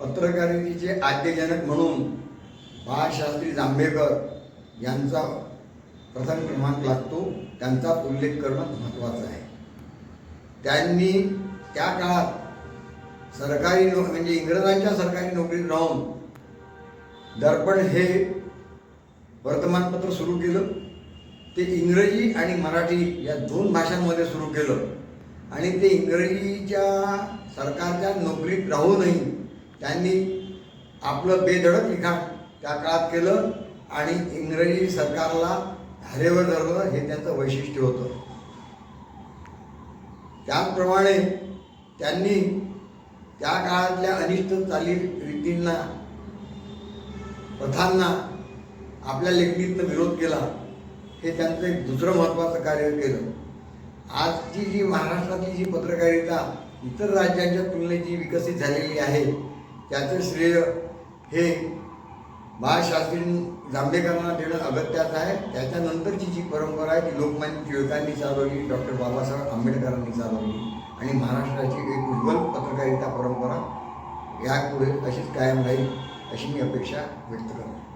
पत्रकारितेचे आद्यजनक म्हणून बाळशास्त्री जांभेकर यांचा प्रथम क्रमांक लागतो. त्यांचा उल्लेख करणं महत्त्वाचं आहे. त्यांनी त्या काळात सरकारी नो म्हणजे इंग्रजांच्या सरकारी नोकरीत राहून दर्पण हे वर्तमानपत्र सुरू केलं. ते इंग्रजी आणि मराठी या दोन भाषांमध्ये सुरू केलं. आणि ते इंग्रजीच्या सरकारच्या नोकरीत राहूनही त्यांनी आपलं बेधडक लिखाण त्या काळात केलं आणि इंग्रजी सरकारला धारेवर धरलं हे त्यांचं वैशिष्ट्य होतं. त्याचप्रमाणे त्यांनी त्या काळातल्या अनिष्ट चाली रीतींना प्रथांना आपल्या लेखणीतनं विरोध केला. हे त्यांचं एक दुसरं महत्त्वाचं कार्य केलं. आजची जी महाराष्ट्रातली जी पत्रकारिता इतर राज्यांच्या तुलनेत जी विकसित झालेली आहे त्याचं श्रेय हे बाळशास्त्री जांभेकरांना देणं अगत्याचं आहे. त्याच्यानंतरची जी परंपरा आहे ती लोकमान्य टिळकांनी चालवली डॉक्टर बाबासाहेब आंबेडकरांनी चालवली आणि महाराष्ट्राची एक उज्ज्वल पत्रकारिता परंपरा यापुढे अशीच कायम राहील अशी मी अपेक्षा व्यक्त करतो.